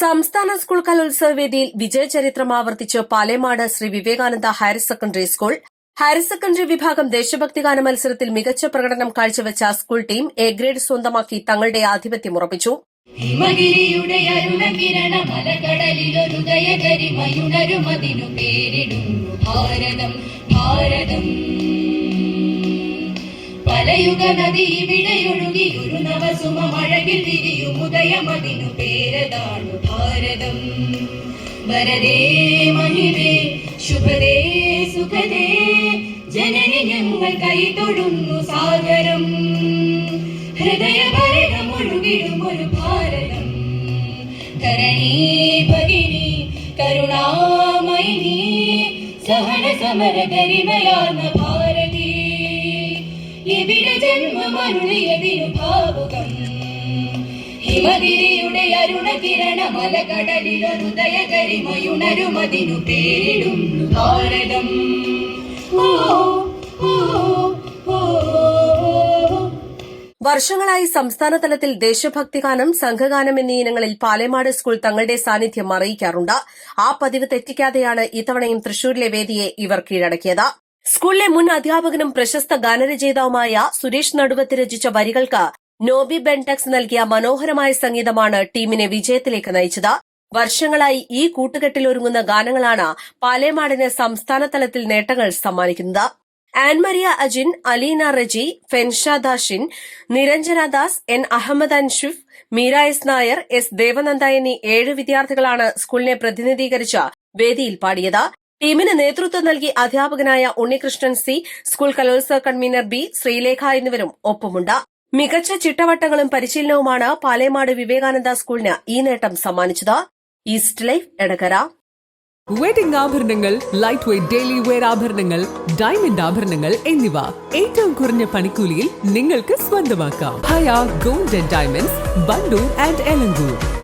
സംസ്ഥാന സ്കൂൾ കലോത്സവ വേദിയിൽ വിജയചരിത്രം ആവർത്തിച്ച് Palemad Sri Vivekananda higher secondary school. Higher secondary വിഭാഗം ദേശഭക്തി ഗാന മത്സരത്തിൽ മികച്ച പ്രകടനം കാഴ്ചവെച്ച സ്കൂൾ ടീം എ ഗ്രേഡ് സ്വന്തമാക്കി തങ്ങളുടെ ആധിപത്യം ഉറപ്പിച്ചു. ഭാരതം ഭാരതം. പലയുഗ നദി ഇവിടെയൊഴുകി ഒരു മഴകിൽ തിരിയും ഉദയമതിനു പേരതാണ് ഭാരതം. വരദേ മഹിതേ ശുഭദേ സുഖദേ ജനനി ഞങ്ങൾ കൈ തൊടുന്നു സാഗരം. ഒഴുകിടും ഒരു ഭാരതം. കരണീ ഭഗിനി കരുണാമയിനി സഹന സമര ഗരിമയാർന്ന ഭാരതി ഇവിടെ ജന്മമരുളിയതിനു ഭാവുകം. ഹിമഗിരിയുടെ അരുണകിരണ മലകടലിലൊരുദയ പേരിടും ഭാരതം. ഓ ഓ വർഷങ്ങളായി സംസ്ഥാന തലത്തിൽ ദേശഭക്തിഗാനം സംഘഗാനം എന്നീ ഇനങ്ങളിൽ പാലേമാട് സ്കൂൾ തങ്ങളുടെ സാന്നിധ്യം അറിയിക്കാറുണ്ട്. ആ പതിവ് തെറ്റിക്കാതെയാണ് ഇത്തവണയും തൃശൂരിലെ വേദിയെ ഇവർ കീഴടക്കിയത്. സ്കൂളിലെ മുൻ അധ്യാപകനും പ്രശസ്ത ഗാനരചയിതാവുമായ സുരേഷ് നടുവത്ത് രചിച്ച വരികൾക്ക് നോബി ബെൻടെക്സ് നൽകിയ മനോഹരമായ സംഗീതമാണ് ടീമിനെ വിജയത്തിലേക്ക് നയിച്ചത്. വർഷങ്ങളായി ഈ കൂട്ടുകെട്ടിലൊരുങ്ങുന്ന ഗാനങ്ങളാണ് പാലേമാടിന് സംസ്ഥാന തലത്തിൽ നേട്ടങ്ങൾ സമ്മാനിക്കുന്നത്. Annmaria Ajin Aleena Reji ഫെൻഷാദാഷിൻ Niranjana Das N Ahammed Anshif Meera S Nair S Devananda എന്നീ ഏഴ് വിദ്യാർത്ഥികളാണ് സ്കൂളിനെ പ്രതിനിധീകരിച്ച വേദിയിൽ പാടിയത്. ടീമിന് നേതൃത്വം നൽകി അധ്യാപകനായ ഉണ്ണികൃഷ്ണൻ സി സ്കൂൾ കലോത്സവ കൺവീനർ ബി ശ്രീലേഖ എന്നിവരും ഒപ്പമുണ്ട്. മികച്ച ചിട്ടവട്ടങ്ങളും പരിശീലനവുമാണ് പാലേമാട് വിവേകാനന്ദ സ്കൂളിന് ഈ നേട്ടം സമ്മാനിച്ചത്. East life Edakkara. വെഡിംഗ് ആഭരണങ്ങൾ ലൈറ്റ് വെയ്റ്റ് ഡെയിലി വെയർ ആഭരണങ്ങൾ ഡയമണ്ട് ആഭരണങ്ങൾ എന്നിവ ഏറ്റവും കുറഞ്ഞ പണിക്കൂലിയിൽ നിങ്ങൾക്ക് സ്വന്തമാക്കാം. Haya gold and diamonds Wandoor and Elankur